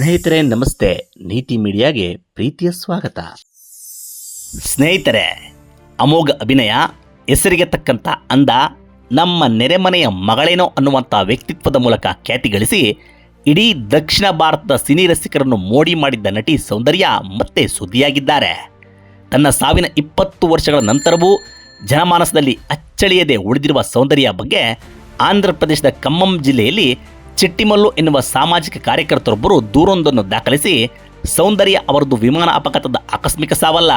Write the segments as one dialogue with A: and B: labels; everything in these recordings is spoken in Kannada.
A: ಸ್ನೇಹಿತರೆ, ನಮಸ್ತೆ. ನೀತಿ ಮೀಡಿಯಾಗೆ ಪ್ರೀತಿಯ ಸ್ವಾಗತ. ಸ್ನೇಹಿತರೆ, ಅಮೋಘ ಅಭಿನಯ ಹೆಸರಿಗೆ ತಕ್ಕಂಥ ಅಂದ, ನಮ್ಮ ನೆರೆಮನೆಯ ಮಗಳೇನೋ ಅನ್ನುವಂಥ ವ್ಯಕ್ತಿತ್ವದ ಮೂಲಕ ಖ್ಯಾತಿ ಗಳಿಸಿ ಇಡೀ ದಕ್ಷಿಣ ಭಾರತದ ಸಿನಿ ರಸಿಕರನ್ನು ಮೋಡಿ ಮಾಡಿದ್ದ ನಟಿ ಸೌಂದರ್ಯ ಮತ್ತೆ ಸುದ್ದಿಯಾಗಿದ್ದಾರೆ. ತನ್ನ ಸಾವಿನ ಇಪ್ಪತ್ತು ವರ್ಷಗಳ ನಂತರವೂ ಜನಮಾನಸದಲ್ಲಿ ಅಚ್ಚಳಿಯದೆ ಉಳಿದಿರುವ ಸೌಂದರ್ಯ ಬಗ್ಗೆ ಆಂಧ್ರ ಪ್ರದೇಶದ ಖಮ್ಮಂ ಜಿಲ್ಲೆಯಲ್ಲಿ ಚಿಟ್ಟಿಮಲ್ಲು ಎನ್ನುವ ಸಾಮಾಜಿಕ ಕಾರ್ಯಕರ್ತರೊಬ್ಬರು ದೂರೊಂದನ್ನು ದಾಖಲಿಸಿ, ಸೌಂದರ್ಯ ಅವರದ್ದು ವಿಮಾನ ಅಪಘಾತದ ಆಕಸ್ಮಿಕ ಸಾವಲ್ಲ.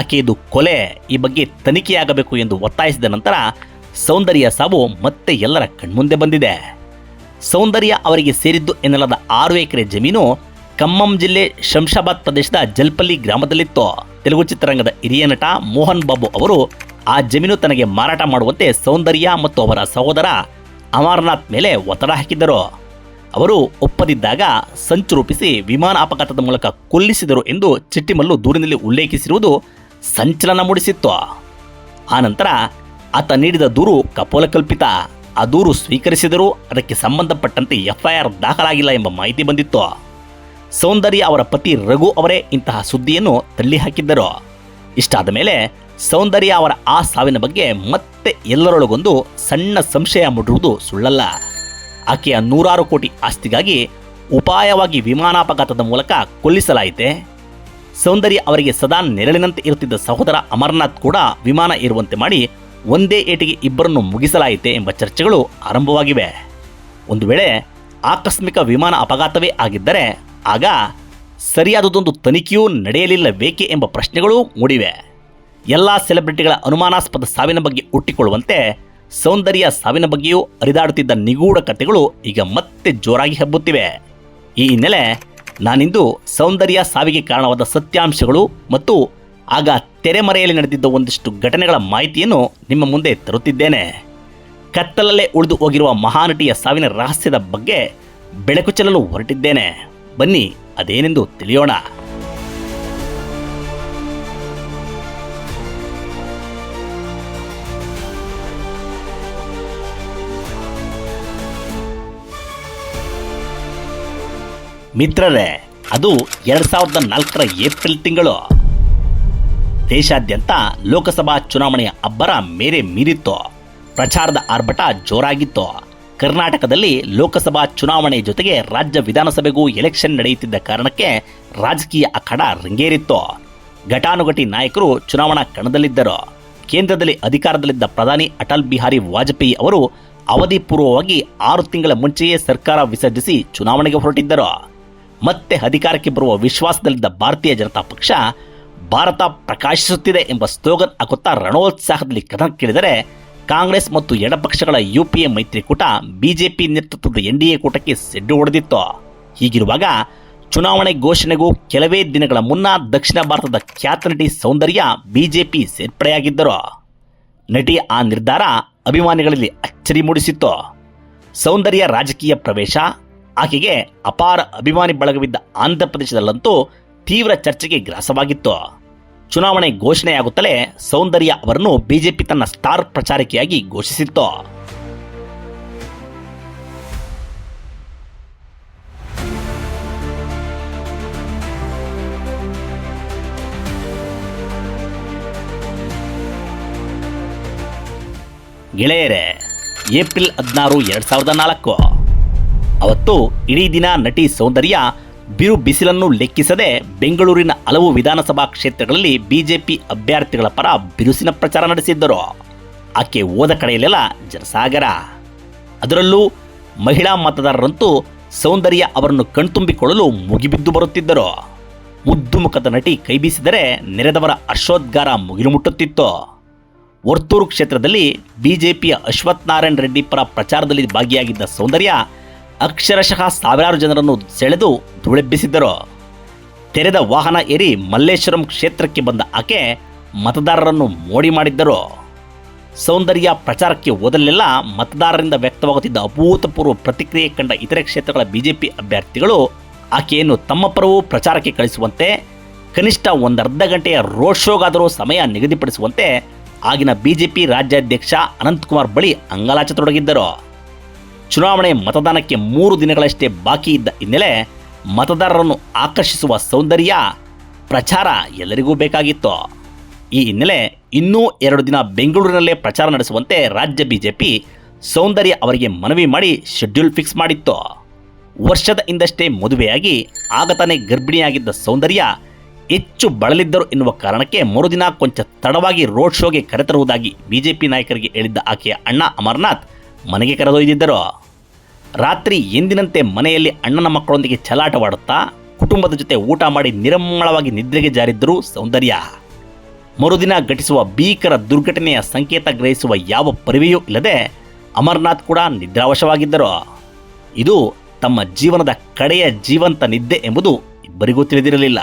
A: ಆಕೆಯದು ಕೊಲೆ, ಈ ಬಗ್ಗೆ ತನಿಖೆಯಾಗಬೇಕು ಎಂದು ಒತ್ತಾಯಿಸಿದ ನಂತರ ಸೌಂದರ್ಯ ಸಾವು ಮತ್ತೆ ಎಲ್ಲರ ಕಣ್ಮುಂದೆ ಬಂದಿದೆ. ಸೌಂದರ್ಯ ಅವರಿಗೆ ಸೇರಿದ್ದು ಎನ್ನಲಾದ ಆರು ಎಕರೆ ಜಮೀನು ಕಮ್ಮಂ ಜಿಲ್ಲೆ ಶಂಶಾಬಾದ್ ಪ್ರದೇಶದ ಜಲ್ಪಲ್ಲಿ ಗ್ರಾಮದಲ್ಲಿತ್ತು. ತೆಲುಗು ಚಿತ್ರರಂಗದ ಹಿರಿಯ ನಟ ಮೋಹನ್ ಬಾಬು ಅವರು ಆ ಜಮೀನು ತನಗೆ ಮಾರಾಟ ಮಾಡುವಂತೆ ಸೌಂದರ್ಯ ಮತ್ತು ಅವರ ಸಹೋದರ ಅಮರನಾಥ್ ಮೇಲೆ ಒತ್ತಡ ಹಾಕಿದ್ದರು. ಅವರು ಒಪ್ಪದಿದ್ದಾಗ ಸಂಚು ರೂಪಿಸಿ ವಿಮಾನ ಅಪಘಾತದ ಮೂಲಕ ಕೊಲ್ಲಿಸಿದರು ಎಂದು ಚಿಟ್ಟಿಮಲ್ಲು ದೂರಿನಲ್ಲಿ ಉಲ್ಲೇಖಿಸಿರುವುದು ಸಂಚಲನ ಮೂಡಿಸಿತ್ತು. ಆನಂತರ ಆತ ನೀಡಿದ ದೂರು ಕಪೋಲಕಲ್ಪಿತ. ಆ ದೂರು ಸ್ವೀಕರಿಸಿದರೂ ಅದಕ್ಕೆ ಸಂಬಂಧಪಟ್ಟಂತೆ ಎಫ್ಐಆರ್ ದಾಖಲಾಗಿಲ್ಲ ಎಂಬ ಮಾಹಿತಿ ಬಂದಿತ್ತು. ಸೌಂದರ್ಯ ಅವರ ಪತಿ ರಘು ಅವರೇ ಇಂತಹ ಸುದ್ದಿಯನ್ನು ತಳ್ಳಿ ಹಾಕಿದ್ದರು ಇಷ್ಟಾದ ಮೇಲೆ ಸೌಂದರ್ಯ ಅವರ ಆ ಸಾವಿನ ಬಗ್ಗೆ ಮತ್ತೆ ಎಲ್ಲರೊಳಗೊಂದು ಸಣ್ಣ ಸಂಶಯ ಮೂಡಿರುವುದು ಸುಳ್ಳಲ್ಲ. ಆಕೆಯ ನೂರಾರು ಕೋಟಿ ಆಸ್ತಿಗಾಗಿ ಉಪಾಯವಾಗಿ ವಿಮಾನ ಅಪಘಾತದ ಮೂಲಕ ಕೊಲ್ಲಿಸಲಾಯಿತೆ. ಸೌಂದರ್ಯ ಅವರಿಗೆ ಸದಾ ನೆರಳಿನಂತೆ ಇರುತ್ತಿದ್ದ ಸಹೋದರ ಅಮರನಾಥ್ ಕೂಡ ವಿಮಾನ ಇರುವಂತೆ ಮಾಡಿ ಒಂದೇ ಏಟಿಗೆ ಇಬ್ಬರನ್ನು ಮುಗಿಸಲಾಯಿತೆ ಎಂಬ ಚರ್ಚೆಗಳು ಆರಂಭವಾಗಿವೆ. ಒಂದು ವೇಳೆ ಆಕಸ್ಮಿಕ ವಿಮಾನ ಅಪಘಾತವೇ ಆಗಿದ್ದರೆ ಆಗ ಸರಿಯಾದದೊಂದು ತನಿಖೆಯೂ ನಡೆಯಲಿಲ್ಲಬೇಕೆ ಎಂಬ ಪ್ರಶ್ನೆಗಳೂ ಮೂಡಿವೆ. ಎಲ್ಲ ಸೆಲೆಬ್ರಿಟಿಗಳ ಅನುಮಾನಾಸ್ಪದ ಸಾವಿನ ಬಗ್ಗೆ ಹುಟ್ಟಿಕೊಳ್ಳುವಂತೆ ಸೌಂದರ್ಯ ಸಾವಿನ ಬಗ್ಗೆಯೂ ಹರಿದಾಡುತ್ತಿದ್ದ ನಿಗೂಢ ಕಥೆಗಳು ಈಗ ಮತ್ತೆ ಜೋರಾಗಿ ಹಬ್ಬುತ್ತಿವೆ. ಈ ಹಿನ್ನೆಲೆ ನಾನಿಂದು ಸೌಂದರ್ಯ ಸಾವಿಗೆ ಕಾರಣವಾದ ಸತ್ಯಾಂಶಗಳು ಮತ್ತು ಆಗ ತೆರೆಮರೆಯಲ್ಲಿ ನಡೆದಿದ್ದ ಒಂದಿಷ್ಟು ಘಟನೆಗಳ ಮಾಹಿತಿಯನ್ನು ನಿಮ್ಮ ಮುಂದೆ ತರುತ್ತಿದ್ದೇನೆ. ಕತ್ತಲಲ್ಲೇ ಉಳಿದು ಹೋಗಿರುವ ಮಹಾನಟಿಯ ಸಾವಿನ ರಹಸ್ಯದ ಬಗ್ಗೆ ಬೆಳಕು ಚೆಲ್ಲಲು ಹೊರಟಿದ್ದೇನೆ. ಬನ್ನಿ, ಅದೇನೆಂದು ತಿಳಿಯೋಣ. ಮಿತ್ರರೇ, ಅದು ಎರಡ್ ಸಾವಿರದ ನಾಲ್ಕರ ಏಪ್ರಿಲ್ ತಿಂಗಳು. ದೇಶಾದ್ಯಂತ ಲೋಕಸಭಾ ಚುನಾವಣೆಯ ಅಬ್ಬರ ಮೇರೆ ಮೀರಿತ್ತು. ಪ್ರಚಾರದ ಆರ್ಭಟ ಜೋರಾಗಿತ್ತು. ಕರ್ನಾಟಕದಲ್ಲಿ ಲೋಕಸಭಾ ಚುನಾವಣೆ ಜೊತೆಗೆ ರಾಜ್ಯ ವಿಧಾನಸಭೆಗೂ ಎಲೆಕ್ಷನ್ ನಡೆಯುತ್ತಿದ್ದ ಕಾರಣಕ್ಕೆ ರಾಜಕೀಯ ಅಖಾಡ ರಂಗೇರಿತ್ತು. ಘಟಾನುಘಟಿ ನಾಯಕರು ಚುನಾವಣಾ ಕಣದಲ್ಲಿದ್ದರು. ಕೇಂದ್ರದಲ್ಲಿ ಅಧಿಕಾರದಲ್ಲಿದ್ದ ಪ್ರಧಾನಿ ಅಟಲ್ ಬಿಹಾರಿ ವಾಜಪೇಯಿ ಅವರು ಅವಧಿ ಪೂರ್ವವಾಗಿ ಆರು ತಿಂಗಳ ಮುಂಚೆಯೇ ಸರ್ಕಾರ ವಿಸರ್ಜಿಸಿ ಚುನಾವಣೆಗೆ ಹೊರಟಿದ್ದರು. ಮತ್ತೆ ಅಧಿಕಾರಕ್ಕೆ ಬರುವ ವಿಶ್ವಾಸದಲ್ಲಿದ್ದ ಭಾರತೀಯ ಜನತಾ ಪಕ್ಷ ಭಾರತ ಪ್ರಕಾಶಿಸುತ್ತಿದೆ ಎಂಬ ಸ್ಲೋಗನ್ ಹಾಕುತ್ತಾ ರಣೋತ್ಸಾಹದಲ್ಲಿ ಕಣಕ್ಕಿಳಿದರೆ ಕಾಂಗ್ರೆಸ್ ಮತ್ತು ಎಡಪಕ್ಷಗಳ ಯುಪಿಎ ಮೈತ್ರಿಕೂಟ, ಬಿಜೆಪಿ ನೇತೃತ್ವದ ಎನ್ಡಿಎ ಕೂಟಕ್ಕೆ ಸೆಡ್ಡು ಹೊಡೆದಿತ್ತು. ಹೀಗಿರುವಾಗ ಚುನಾವಣೆ ಘೋಷಣೆಗೂ ಕೆಲವೇ ದಿನಗಳ ಮುನ್ನ ದಕ್ಷಿಣ ಭಾರತದ ಖ್ಯಾತ ನಟಿ ಸೌಂದರ್ಯ ಬಿಜೆಪಿ ಸೇರ್ಪಡೆಯಾಗಿದ್ದರು. ನಟಿ ಆ ನಿರ್ಧಾರ ಅಭಿಮಾನಿಗಳಲ್ಲಿ ಅಚ್ಚರಿ ಮೂಡಿಸಿತ್ತು. ಸೌಂದರ್ಯ ರಾಜಕೀಯ ಪ್ರವೇಶ ಆಕೆಗೆ ಅಪಾರ ಅಭಿಮಾನಿ ಬಳಗವಿದ್ದ ಆಂಧ್ರ ಪ್ರದೇಶದಲ್ಲಂತೂ ತೀವ್ರ ಚರ್ಚೆಗೆ ಗ್ರಾಸವಾಗಿತ್ತು. ಚುನಾವಣೆ ಘೋಷಣೆಯಾಗುತ್ತಲೇ ಸೌಂದರ್ಯ ಅವರನ್ನು ಬಿಜೆಪಿ ತನ್ನ ಸ್ಟಾರ್ ಪ್ರಚಾರಕಿಯಾಗಿ ಘೋಷಿಸಿತ್ತು. ಗೆಳೆಯರೇ, ಏಪ್ರಿಲ್ ಹದಿನಾರು, ಎರಡ್ ಸಾವಿರದ ನಾಲ್ಕು. ಅವತ್ತು ಇಡೀ ದಿನ ನಟಿ ಸೌಂದರ್ಯ ಬಿರು ಬಿಸಿಲನ್ನು ಲೆಕ್ಕಿಸದೆ ಬೆಂಗಳೂರಿನ ಹಲವು ವಿಧಾನಸಭಾ ಕ್ಷೇತ್ರಗಳಲ್ಲಿ ಬಿಜೆಪಿ ಅಭ್ಯರ್ಥಿಗಳ ಪರ ಬಿರುಸಿನ ಪ್ರಚಾರ ನಡೆಸಿದ್ದರು. ಆಕೆ ಹೋದ ಕಡೆಯಲ್ಲೆಲ್ಲ ಜನಸಾಗರ ಅದರಲ್ಲೂ ಮಹಿಳಾ ಮತದಾರರಂತೂ ಸೌಂದರ್ಯ ಅವರನ್ನು ಕಣ್ತುಂಬಿಕೊಳ್ಳಲು ಮುಗಿಬಿದ್ದು ಬರುತ್ತಿದ್ದರು. ಮುದ್ದು ಮುಖದ ನಟಿ ಕೈಬೀಸಿದರೆ ನೆರೆದವರ ಅಶ್ವೋದ್ಗಾರ ಮುಗಿಲು ಮುಟ್ಟುತ್ತಿತ್ತು. ವರ್ತೂರು ಕ್ಷೇತ್ರದಲ್ಲಿ ಬಿಜೆಪಿಯ ಅಶ್ವಥ್ ನಾರಾಯಣ್ ರೆಡ್ಡಿ ಪರ ಪ್ರಚಾರದಲ್ಲಿ ಭಾಗಿಯಾಗಿದ್ದ ಸೌಂದರ್ಯ ಅಕ್ಷರಶಃ ಸಾವಿರಾರು ಜನರನ್ನು ಸೆಳೆದು ಧುಳೆಬ್ಬಿಸಿದ್ದರು. ತೆರೆದ ವಾಹನ ಏರಿ ಮಲ್ಲೇಶ್ವರಂ ಕ್ಷೇತ್ರಕ್ಕೆ ಬಂದ ಆಕೆ ಮತದಾರರನ್ನು ಮೋಡಿ ಮಾಡಿದ್ದರು. ಸೌಂದರ್ಯ ಪ್ರಚಾರಕ್ಕೆ ಹೋದಲ್ಲೆಲ್ಲ ಮತದಾರರಿಂದ ವ್ಯಕ್ತವಾಗುತ್ತಿದ್ದ ಅಭೂತಪೂರ್ವ ಪ್ರತಿಕ್ರಿಯೆ ಕಂಡ ಇತರೆ ಕ್ಷೇತ್ರಗಳ ಬಿಜೆಪಿ ಅಭ್ಯರ್ಥಿಗಳು ಆಕೆಯನ್ನು ತಮ್ಮ ಪರವೂ ಪ್ರಚಾರಕ್ಕೆ ಕಳಿಸುವಂತೆ, ಕನಿಷ್ಠ ಒಂದರ್ಧ ಗಂಟೆಯ ರೋಡ್ ಶೋಗಾದರೂ ಸಮಯ ನಿಗದಿಪಡಿಸುವಂತೆ ಆಗಿನ ಬಿಜೆಪಿ ರಾಜ್ಯಾಧ್ಯಕ್ಷ ಅನಂತಕುಮಾರ್ ಬಳಿ ಅಂಗಲಾಚತೊಡಗಿದ್ದರು. ಚುನಾವಣೆ ಮತದಾನಕ್ಕೆ ಮೂರು ದಿನಗಳಷ್ಟೇ ಬಾಕಿ ಇದ್ದ ಹಿನ್ನೆಲೆ ಮತದಾರರನ್ನು ಆಕರ್ಷಿಸುವ ಸೌಂದರ್ಯ ಪ್ರಚಾರ ಎಲ್ಲರಿಗೂ ಬೇಕಾಗಿತ್ತು. ಈ ಹಿನ್ನೆಲೆ ಇನ್ನೂ ಎರಡು ದಿನ ಬೆಂಗಳೂರಿನಲ್ಲೇ ಪ್ರಚಾರ ನಡೆಸುವಂತೆ ರಾಜ್ಯ ಬಿಜೆಪಿ ಸೌಂದರ್ಯ ಅವರಿಗೆ ಮನವಿ ಮಾಡಿ ಶೆಡ್ಯೂಲ್ ಫಿಕ್ಸ್ ಮಾಡಿತ್ತು. ವರ್ಷದ ಹಿಂದಷ್ಟೇ ಮದುವೆಯಾಗಿ ಆಗ ತಾನೇ ಗರ್ಭಿಣಿಯಾಗಿದ್ದ ಸೌಂದರ್ಯ ಹೆಚ್ಚು ಬಳಲಿದ್ದರು ಎನ್ನುವ ಕಾರಣಕ್ಕೆ ಮರುದಿನ ಕೊಂಚ ತಡವಾಗಿ ರೋಡ್ ಶೋಗೆ ಕರೆತರುವುದಾಗಿ ಬಿಜೆಪಿ ನಾಯಕರಿಗೆ ಹೇಳಿದ್ದ ಆಕೆಯ ಅಣ್ಣ ಅಮರ್ನಾಥ್ ಮನೆಗೆ ಕರೆದೊಯ್ದಿದ್ದರು? ರಾತ್ರಿ ಎಂದಿನಂತೆ ಮನೆಯಲ್ಲಿ ಅಣ್ಣನ ಮಕ್ಕಳೊಂದಿಗೆ ಚಲಾಟವಾಡುತ್ತಾ ಕುಟುಂಬದ ಜೊತೆ ಊಟ ಮಾಡಿ ನಿರಮ್ಮಳವಾಗಿ ನಿದ್ರೆಗೆ ಜಾರಿದ್ದರು ಸೌಂದರ್ಯ? ಮರುದಿನ ಘಟಿಸುವ ಭೀಕರ ದುರ್ಘಟನೆಯ ಸಂಕೇತ ಗ್ರಹಿಸುವ ಯಾವ ಪರಿವೆಯೂ ಇಲ್ಲದೆ ಅಮರನಾಥ್ ಕೂಡ ನಿದ್ರಾವಶವಾಗಿದ್ದರು. ಇದು ತಮ್ಮ ಜೀವನದ ಕಡೆಯ ಜೀವಂತ ನಿದ್ದೆ ಎಂಬುದು ಇಬ್ಬರಿಗೂ ತಿಳಿದಿರಲಿಲ್ಲ.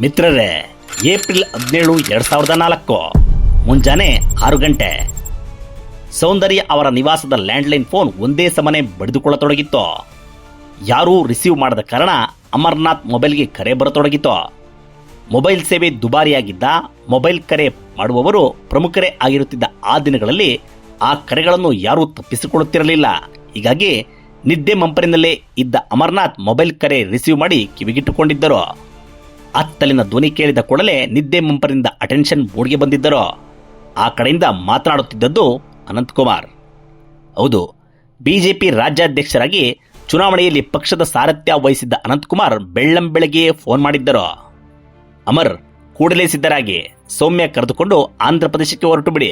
A: ಮಿತ್ರರೇ, ಏಪ್ರಿಲ್ ಹದಿನೇಳು, ಎರಡು ಸಾವಿರದ ನಾಲ್ಕು. ಮುಂಜಾನೆ ಆರು ಗಂಟೆ. ಸೌಂದರ್ಯ ಅವರ ನಿವಾಸದ ಲ್ಯಾಂಡ್ಲೈನ್ ಫೋನ್ ಒಂದೇ ಸಮನೆ ಬಡಿದುಕೊಳ್ಳತೊಡಗಿತ್ತು. ಯಾರೂ ರಿಸೀವ್ ಮಾಡದ ಕಾರಣ ಅಮರ್ನಾಥ್ ಮೊಬೈಲ್ಗೆ ಕರೆ ಬರತೊಡಗಿತು ಮೊಬೈಲ್ ಸೇವೆ ದುಬಾರಿಯಾಗಿದ್ದ ಮೊಬೈಲ್ ಕರೆ ಮಾಡುವವರು ಪ್ರಮುಖರೇ ಆಗಿರುತ್ತಿದ್ದ ಆ ದಿನಗಳಲ್ಲಿ ಆ ಕರೆಗಳನ್ನು ಯಾರೂ ತಪ್ಪಿಸಿಕೊಳ್ಳುತ್ತಿರಲಿಲ್ಲ. ಹೀಗಾಗಿ ನಿದ್ದೆ ಮಂಪರಿನಲ್ಲೇ ಇದ್ದ ಅಮರ್ನಾಥ್ ಮೊಬೈಲ್ ಕರೆ ರಿಸೀವ್ ಮಾಡಿ ಕಿವಿಗಿಟ್ಟುಕೊಂಡಿದ್ದರು. ಅತ್ತಲಿನ ಧ್ವನಿ ಕೇಳಿದ ಕೂಡಲೇ ನಿದ್ದೆ ಮುಂಪರಿಂದ ಅಟೆನ್ಷನ್ ಬೋರ್ಡ್ಗೆ ಬಂದಿದ್ದರೋ. ಆ ಕಡೆಯಿಂದ ಮಾತನಾಡುತ್ತಿದ್ದದ್ದು ಅನಂತಕುಮಾರ್. ಹೌದು ಬಿಜೆಪಿ ರಾಜ್ಯಾಧ್ಯಕ್ಷರಾಗಿ ಚುನಾವಣೆಯಲ್ಲಿ ಪಕ್ಷದ ಸಾರಥ್ಯ ವಹಿಸಿದ್ದ ಅನಂತಕುಮಾರ್ ಬೆಳ್ಳಂಬೆಳಗ್ಗೆಯೇ ಫೋನ್ ಮಾಡಿದ್ದರು. ಅಮರ್, ಕೂಡಲೇ ಸಿದ್ಧರಾಗಿ. ಸೌಮ್ಯ ಕರೆದುಕೊಂಡು ಆಂಧ್ರ ಪ್ರದೇಶಕ್ಕೆ ಹೊರಟು ಬಿಡಿ.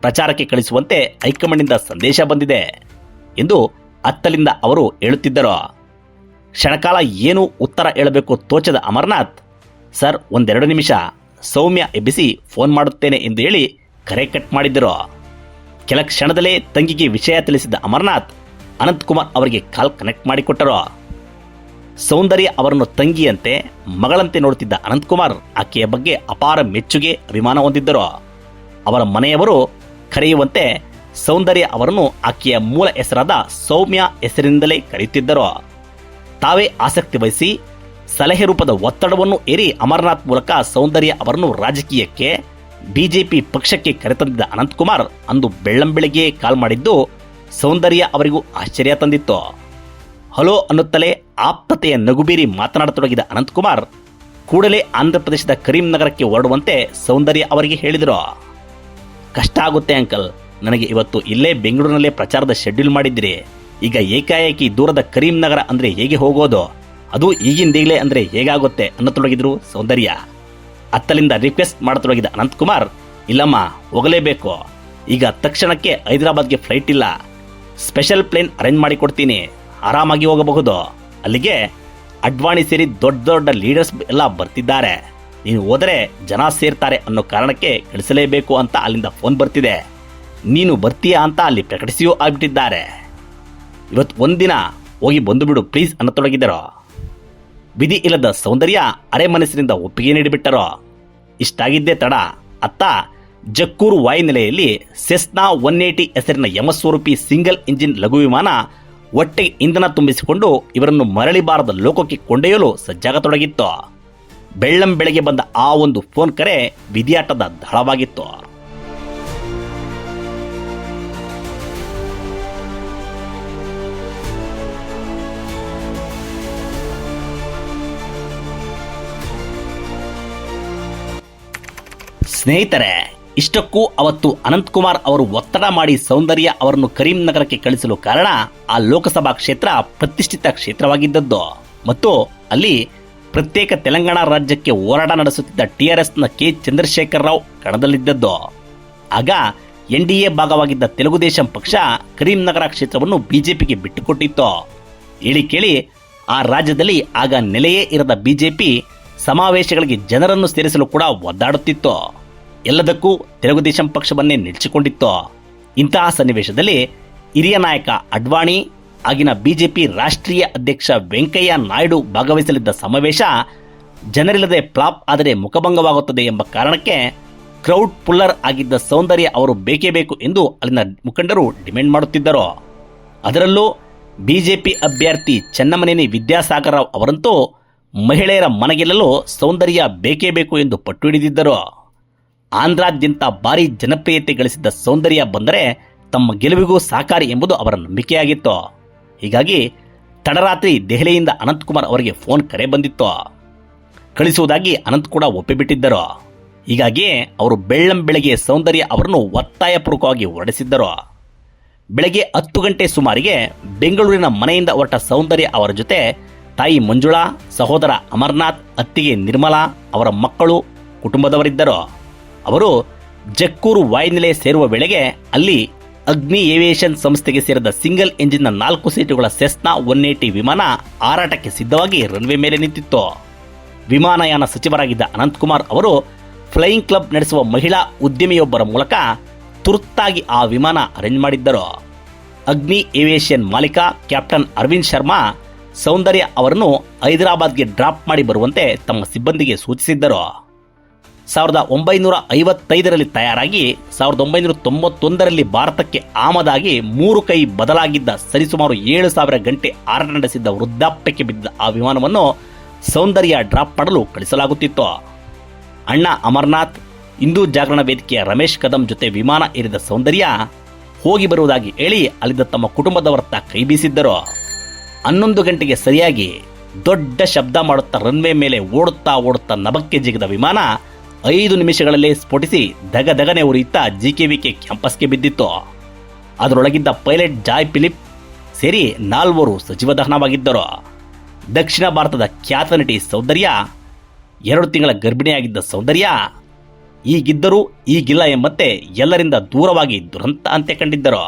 A: ಪ್ರಚಾರಕ್ಕೆ ಕಳಿಸುವಂತೆ ಹೈಕಮಾಂಡ್ನಿಂದ ಸಂದೇಶ ಬಂದಿದೆ ಎಂದು ಅತ್ತಲಿಂದ ಅವರು ಹೇಳುತ್ತಿದ್ದರು. ಕ್ಷಣಕಾಲ ಏನೂ ಉತ್ತರ ಹೇಳಬೇಕು ತೋಚದ ಅಮರ್ನಾಥ್? ಸರ್, ಒಂದೆರಡು ನಿಮಿಷ. ಸೌಮ್ಯ ಎಬ್ಬಿಸಿ ಫೋನ್ ಮಾಡುತ್ತೇನೆ ಎಂದು ಹೇಳಿ ಕರೆ ಕಟ್ ಮಾಡಿದ್ದರು. ಕೆಲ ಕ್ಷಣದಲ್ಲೇ ತಂಗಿಗೆ ವಿಷಯ ತಿಳಿಸಿದ ಅಮರನಾಥ್, ಅನಂತಕುಮಾರ್ ಅವರಿಗೆ ಕಾಲ್ ಕನೆಕ್ಟ್ ಮಾಡಿಕೊಟ್ಟರು. ಸೌಂದರ್ಯ ಅವರನ್ನು ತಂಗಿಯಂತೆ, ಮಗಳಂತೆ ನೋಡುತ್ತಿದ್ದ ಅನಂತಕುಮಾರ್ ಆಕೆಯ ಬಗ್ಗೆ ಅಪಾರ ಮೆಚ್ಚುಗೆ, ಅಭಿಮಾನ ಹೊಂದಿದ್ದರು. ಅವರ ಮನೆಯವರು ಕರೆಯುವಂತೆ ಸೌಂದರ್ಯ ಅವರನ್ನು ಆಕೆಯ ಮೂಲ ಹೆಸರಾದ ಸೌಮ್ಯ ಹೆಸರಿನಿಂದಲೇ ಕರೆಯುತ್ತಿದ್ದರು. ತಾವೇ ಆಸಕ್ತಿ ವಹಿಸಿ ಸಲಹೆ ರೂಪದ ಒತ್ತಡವನ್ನು ಏರಿ ಅಮರನಾಥ್ ಮೂಲಕ ಸೌಂದರ್ಯ ಅವರನ್ನು ರಾಜಕೀಯಕ್ಕೆ, ಬಿಜೆಪಿ ಪಕ್ಷಕ್ಕೆ ಕರೆತಂದಿದ್ದ ಅನಂತಕುಮಾರ್ ಅಂದು ಬೆಳ್ಳಂಬೆಳಿಗ್ಗೆ ಕಾಲ್ ಮಾಡಿದ್ದು ಸೌಂದರ್ಯ ಅವರಿಗೂ ಆಶ್ಚರ್ಯ ತಂದಿತ್ತು. ಹಲೋ ಅನ್ನುತ್ತಲೇ ಆಪ್ತತೆಯ ನಗುಬೀರಿ ಮಾತನಾಡತೊಡಗಿದ ಅನಂತಕುಮಾರ್ ಕೂಡಲೇ ಆಂಧ್ರಪ್ರದೇಶದ ಕರೀಂನಗರಕ್ಕೆ ಹೊರಡುವಂತೆ ಸೌಂದರ್ಯ ಅವರಿಗೆ ಹೇಳಿದರು. ಕಷ್ಟ ಆಗುತ್ತೆ ಅಂಕಲ್, ನನಗೆ ಇವತ್ತು ಇಲ್ಲೇ ಬೆಂಗಳೂರಿನಲ್ಲೇ ಪ್ರಚಾರದ ಶೆಡ್ಯೂಲ್ ಮಾಡಿದ್ದೀರಿ. ಈಗ ಏಕಾಏಕಿ ದೂರದ ಕರೀಂನಗರ ಅಂದರೆ ಹೇಗೆ ಹೋಗೋದು? ಅದು ಈಗಿಂದೀಗಲೇ ಅಂದ್ರೆ ಹೇಗಾಗುತ್ತೆ ಅನ್ನತೊಡಗಿದ್ರು ಸೌಂದರ್ಯ. ಅತ್ತಲಿಂದ ರಿಕ್ವೆಸ್ಟ್ ಮಾಡತೊಡಗಿದ ಅನಂತಕುಮಾರ್, ಇಲ್ಲಮ್ಮ, ಹೋಗಲೇಬೇಕು. ಈಗ ತಕ್ಷಣಕ್ಕೆ ಹೈದರಾಬಾದ್ಗೆ ಫ್ಲೈಟ್ ಇಲ್ಲ. ಸ್ಪೆಷಲ್ ಪ್ಲೇನ್ ಅರೇಂಜ್ ಮಾಡಿಕೊಡ್ತೀನಿ ಆರಾಮಾಗಿ ಹೋಗಬಹುದು. ಅಲ್ಲಿಗೆ ಅಡ್ವಾಣಿ ಸೇರಿ ದೊಡ್ಡ ದೊಡ್ಡ ಲೀಡರ್ಸ್ ಎಲ್ಲ ಬರ್ತಿದ್ದಾರೆ. ನೀನು ಹೋದರೆ ಜನ ಸೇರ್ತಾರೆ ಅನ್ನೋ ಕಾರಣಕ್ಕೆ ಕಳಿಸಲೇಬೇಕು ಅಂತ ಅಲ್ಲಿಂದ ಫೋನ್ ಬರ್ತಿದೆ. ನೀನು ಬರ್ತೀಯಾ ಅಂತ ಅಲ್ಲಿ ಪ್ರಕಟಿಸಿಯೂ ಆಗ್ಬಿಟ್ಟಿದ್ದಾರೆ. ಇವತ್ತು ಒಂದಿನ ಹೋಗಿ ಬಂದುಬಿಡು ಪ್ಲೀಸ್ ಅನ್ನತೊಡಗಿದರು. ವಿಧಿ ಇಲ್ಲದ ಸೌಂದರ್ಯ ಅರೆ ಮನಸ್ಸಿನಿಂದ ಒಪ್ಪಿಗೆ ನೀಡಿಬಿಟ್ಟರೋ? ಇಷ್ಟಾಗಿದ್ದೇ ತಡ. ಅತ್ತ, ಜಕ್ಕೂರು ವಾಯುನೆಲೆಯಲ್ಲಿ ಸೆಸ್ನಾ ಒನ್ ಏಟಿ ಹೆಸರಿನ ಯಮಸ್ವರೂಪಿ ಸಿಂಗಲ್ ಇಂಜಿನ್ ಲಘು ವಿಮಾನ ಒಟ್ಟಿಗೆ ಇಂಧನ ತುಂಬಿಸಿಕೊಂಡು ಇವರನ್ನು ಮರಳಿ ಬಾರದ ಲೋಕಕ್ಕೆ ಕೊಂಡೊಯ್ಯಲು ಸಜ್ಜಾಗತೊಡಗಿತ್ತು. ಬೆಳ್ಳಂ ಬೆಳಗ್ಗೆ ಬಂದ ಆ ಒಂದು ಫೋನ್ ಕರೆ ವಿಧಿಯಾಟದ ದಳವಾಗಿತ್ತು. ಸ್ನೇಹಿತರೆ, ಇಷ್ಟಕ್ಕೂ ಅವತ್ತು ಅನಂತಕುಮಾರ್ ಅವರು ಒತ್ತಡ ಮಾಡಿ ಸೌಂದರ್ಯ ಅವರನ್ನು ಕರೀಂನಗರಕ್ಕೆ ಕಳಿಸಲು ಕಾರಣ ಆ ಲೋಕಸಭಾ ಕ್ಷೇತ್ರ ಪ್ರತಿಷ್ಠಿತ ಕ್ಷೇತ್ರವಾಗಿದ್ದದ್ದು. ಮತ್ತು ಅಲ್ಲಿ ಪ್ರತ್ಯೇಕ ತೆಲಂಗಾಣ ರಾಜ್ಯಕ್ಕೆ ಹೋರಾಟ ನಡೆಸುತ್ತಿದ್ದ ಟಿಆರ್ಎಸ್ನ ಕೆ ಚಂದ್ರಶೇಖರ್ ರಾವ್ ಕಣದಲ್ಲಿದ್ದದ್ದು. ಆಗ ಎನ್ ಡಿ ಎ ಭಾಗವಾಗಿದ್ದ ತೆಲುಗುದೇಶಂ ಪಕ್ಷ ಕರೀಂನಗರ ಕ್ಷೇತ್ರವನ್ನು ಬಿಜೆಪಿಗೆ ಬಿಟ್ಟುಕೊಟ್ಟಿತ್ತು. ಹೇಳಿ ಕೇಳಿ, ಆ ರಾಜ್ಯದಲ್ಲಿ ಆಗ ನೆಲೆಯೇ ಇರದ ಬಿಜೆಪಿ ಸಮಾವೇಶಗಳಿಗೆ ಜನರನ್ನು ಸೇರಿಸಲು ಕೂಡ ಒದ್ದಾಡುತ್ತಿತ್ತು. ಎಲ್ಲದಕ್ಕೂ ತೆಲುಗುದೇಶಂ ಪಕ್ಷವನ್ನೇ ನಿಲ್ಲಿಸಿಕೊಂಡಿತ್ತು. ಇಂತಹ ಸನ್ನಿವೇಶದಲ್ಲಿ ಹಿರಿಯ ನಾಯಕ ಅಡ್ವಾಣಿ, ಆಗಿನ ಬಿಜೆಪಿ ರಾಷ್ಟ್ರೀಯ ಅಧ್ಯಕ್ಷ ವೆಂಕಯ್ಯ ನಾಯ್ಡು ಭಾಗವಹಿಸಲಿದ್ದ ಸಮಾವೇಶ ಜನರಿಲ್ಲದೆ ಫ್ಲಾಪ್ ಆದರೆ ಮುಖಭಂಗವಾಗುತ್ತದೆ ಎಂಬ ಕಾರಣಕ್ಕೆ ಕ್ರೌಡ್ ಪುಲ್ಲರ್ ಆಗಿದ್ದ ಸೌಂದರ್ಯ ಅವರು ಬೇಕೇ ಬೇಕು ಎಂದು ಅಲ್ಲಿನ ಮುಖಂಡರು ಡಿಮ್ಯಾಂಡ್ ಮಾಡುತ್ತಿದ್ದರು. ಅದರಲ್ಲೂ ಬಿಜೆಪಿ ಅಭ್ಯರ್ಥಿ ಚೆನ್ನಮನೇನಿ ವಿದ್ಯಾಸಾಗರ್ ರಾವ್ ಅವರಂತೂ ಮಹಿಳೆಯರ ಮನಗೆಲ್ಲಲು ಸೌಂದರ್ಯ ಬೇಕೇ ಬೇಕು ಎಂದು ಪಟ್ಟು ಹಿಡಿದಿದ್ದರು. ಆಂಧ್ರಾದ್ಯಂತ ಭಾರಿ ಜನಪ್ರಿಯತೆ ಗಳಿಸಿದ್ದ ಸೌಂದರ್ಯ ಬಂದರೆ ತಮ್ಮ ಗೆಲುವಿಗೂ ಸಾಕಾರಿ ಎಂಬುದು ಅವರ ನಂಬಿಕೆಯಾಗಿತ್ತು. ಹೀಗಾಗಿ ತಡರಾತ್ರಿ ದೆಹಲಿಯಿಂದ ಅನಂತಕುಮಾರ್ ಅವರಿಗೆ ಫೋನ್ ಕರೆ ಬಂದಿತ್ತು. ಕಳಿಸುವುದಾಗಿ ಅನಂತ್ ಕೂಡ ಒಪ್ಪಿಬಿಟ್ಟಿದ್ದರು. ಹೀಗಾಗಿ ಅವರು ಬೆಳ್ಳಂ ಬೆಳಗ್ಗೆ ಸೌಂದರ್ಯ ಅವರನ್ನು ಒತ್ತಾಯಪೂರ್ವಕವಾಗಿ ಹೊರಡಿಸಿದ್ದರು. ಬೆಳಗ್ಗೆ ಹತ್ತು ಗಂಟೆ ಸುಮಾರಿಗೆ ಬೆಂಗಳೂರಿನ ಮನೆಯಿಂದ ಹೊರಟ ಸೌಂದರ್ಯ ಅವರ ಜೊತೆ ತಾಯಿ ಮಂಜುಳಾ, ಸಹೋದರ ಅಮರ್ನಾಥ್, ಅತ್ತಿಗೆ ನಿರ್ಮಲಾ, ಅವರ ಮಕ್ಕಳು, ಕುಟುಂಬದವರಿದ್ದರು. ಅವರು ಜಕ್ಕೂರು ವಾಯುನೆಲೆ ಸೇರುವ ವೇಳೆಗೆ ಅಲ್ಲಿ ಅಗ್ನಿ ಏವಿಯೇಷನ್ ಸಂಸ್ಥೆಗೆ ಸೇರಿದ ಸಿಂಗಲ್ ಎಂಜಿನ್ನ ನಾಲ್ಕು ಸೀಟುಗಳ ಸೆಸ್ನಾ ಒನ್ ಏಟಿ ವಿಮಾನ ಹಾರಾಟಕ್ಕೆ ಸಿದ್ಧವಾಗಿ ರನ್ವೇ ಮೇಲೆ ನಿಂತಿತ್ತು. ವಿಮಾನಯಾನ ಸಚಿವರಾಗಿದ್ದ ಅನಂತಕುಮಾರ್ ಅವರು ಫ್ಲೈಯಿಂಗ್ ಕ್ಲಬ್ ನಡೆಸುವ ಮಹಿಳಾ ಉದ್ಯಮಿಯೊಬ್ಬರ ಮೂಲಕ ತುರ್ತಾಗಿ ಆ ವಿಮಾನ ಅರೇಂಜ್ ಮಾಡಿದ್ದರು. ಅಗ್ನಿ ಏವಿಯೇಷನ್ ಮಾಲೀಕ ಕ್ಯಾಪ್ಟನ್ ಅರವಿಂದ್ ಶರ್ಮಾ ಸೌಂದರ್ಯ ಅವರನ್ನು ಹೈದರಾಬಾದ್ಗೆ ಡ್ರಾಪ್ ಮಾಡಿ ಬರುವಂತೆ ತಮ್ಮ ಸಿಬ್ಬಂದಿಗೆ ಸೂಚಿಸಿದ್ದರು. ಸಾವಿರದ ಒಂಬೈನೂರ ಐವತ್ತೈದರಲ್ಲಿ ತಯಾರಾಗಿ ಸಾವಿರದ ಒಂಬೈನೂರ ತೊಂಬತ್ತೊಂದರಲ್ಲಿ ಭಾರತಕ್ಕೆ ಆಮದಾಗಿ ಮೂರು ಕೈ ಬದಲಾಗಿದ್ದ ಸರಿಸುಮಾರು ಏಳು ಸಾವಿರ ಗಂಟೆ ಹಾರಾಟ ನಡೆಸಿದ್ದ ವೃದ್ಧಾಪ್ಯಕ್ಕೆ ಬಿದ್ದ ಆ ವಿಮಾನವನ್ನು ಸೌಂದರ್ಯ ಡ್ರಾಪ್ ಮಾಡಲು ಕಳಿಸಲಾಗುತ್ತಿತ್ತು. ಅಣ್ಣ ಅಮರ್ನಾಥ್, ಹಿಂದೂ ಜಾಗರಣ ವೇದಿಕೆಯ ರಮೇಶ್ ಕದಂ ಜೊತೆ ವಿಮಾನ ಏರಿದ ಸೌಂದರ್ಯ ಹೋಗಿ ಬರುವುದಾಗಿ ಹೇಳಿ ಅಲ್ಲಿದ್ದ ತಮ್ಮ ಕುಟುಂಬದವರತ್ತ ಕೈ ಬೀಸಿದ್ದರು. ಹನ್ನೊಂದು ಗಂಟೆಗೆ ಸರಿಯಾಗಿ ದೊಡ್ಡ ಶಬ್ದ ಮಾಡುತ್ತಾ ರನ್ವೇ ಮೇಲೆ ಓಡುತ್ತಾ ಓಡುತ್ತಾ ನಭಕ್ಕೆ ಜಿಗಿದ ವಿಮಾನ ಐದು ನಿಮಿಷಗಳಲ್ಲಿ ಸ್ಫೋಟಿಸಿ ದಗದಗನೆ ಉರಿಯುತ್ತಾ ಕೆ ಕ್ಯಾಂಪಸ್ಗೆ ಬಿದ್ದಿತ್ತು. ಅದರೊಳಗಿದ್ದ ಪೈಲಟ್ ಜಾಯ್ ಫಿಲಿಪ್ ಸೇರಿ ನಾಲ್ವರು ಸಚಿವ ದಹನವಾಗಿದ್ದರು. ದಕ್ಷಿಣ ಭಾರತದ ಖ್ಯಾತ ನಟಿ ಸೌಂದರ್ಯ, ಎರಡು ತಿಂಗಳ ಗರ್ಭಿಣಿಯಾಗಿದ್ದ ಸೌಂದರ್ಯ, ಈಗಿದ್ದರೂ ಈಗಿಲ್ಲ ಎಂಬಂತೆ ಎಲ್ಲರಿಂದ ದೂರವಾಗಿ ದುರಂತ ಅಂತ್ಯ ಕಂಡಿದ್ದರು.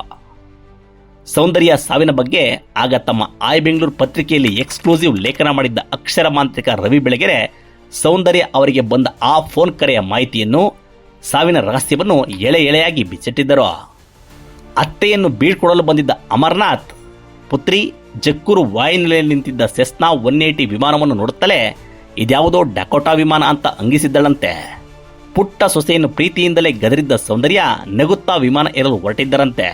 A: ಸೌಂದರ್ಯ ಸಾವಿನ ಬಗ್ಗೆ ಆಗ ತಮ್ಮ ಆಯ್ ಬೆಂಗಳೂರು ಪತ್ರಿಕೆಯಲ್ಲಿ ಎಕ್ಸ್ಕ್ಲೂಸಿವ್ ಲೇಖನ ಮಾಡಿದ್ದ ಅಕ್ಷರ ಮಾಂತ್ರಿಕ ರವಿ ಬೆಳಗೆರೆ ಸೌಂದರ್ಯ ಅವರಿಗೆ ಬಂದ ಆ ಫೋನ್ ಕರೆಯ ಮಾಹಿತಿಯನ್ನು ಸಾವಿನ ರಹಸ್ಯವನ್ನು ಎಳೆ ಎಳೆಯಾಗಿ ಬಿಚ್ಚಿಟ್ಟಿದ್ದರು. ಅತ್ತೆಯನ್ನು ಬೀಳ್ಕೊಡಲು ಬಂದಿದ್ದ ಅಮರನಾಥ್, ಪುತ್ರಿ ಜಕ್ಕೂರು ವಾಯುನೆಲೆಯಲ್ಲಿ ನಿಂತಿದ್ದ ಸೆಸ್ನಾ ಒನ್ ಏಟಿ ವಿಮಾನವನ್ನು ನೋಡುತ್ತಲೇ ಇದ್ಯಾವುದೋ ಡಕೋಟಾ ವಿಮಾನ ಅಂತ ಅಂಗಿಸಿದ್ದಳಂತೆ. ಪುಟ್ಟ ಸೊಸೆಯನ್ನು ಪ್ರೀತಿಯಿಂದಲೇ ಗದರಿದ್ದ ಸೌಂದರ್ಯ ನಗುತ್ತಾ ವಿಮಾನ ಏರಲು ಹೊರಟಿದ್ದರಂತೆ.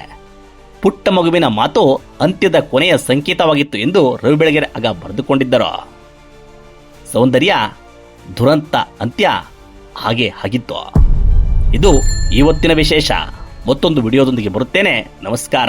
A: ಪುಟ್ಟ ಮಗುವಿನ ಮಾತು ಅಂತ್ಯದ ಕೊನೆಯ ಸಂಕೇತವಾಗಿತ್ತು ಎಂದು ರವಿ ಬೆಳಗೆರೆ ಆಗ ಬರೆದುಕೊಂಡಿದ್ದರು. ಸೌಂದರ್ಯ ದುರಂತ ಅಂತ್ಯ ಹಾಗೆ ಆಗಿತ್ತು. ಇದು ಇವತ್ತಿನ ವಿಶೇಷ. ಮತ್ತೊಂದು ವಿಡಿಯೋದೊಂದಿಗೆ ಬರುತ್ತೇನೆ. ನಮಸ್ಕಾರ.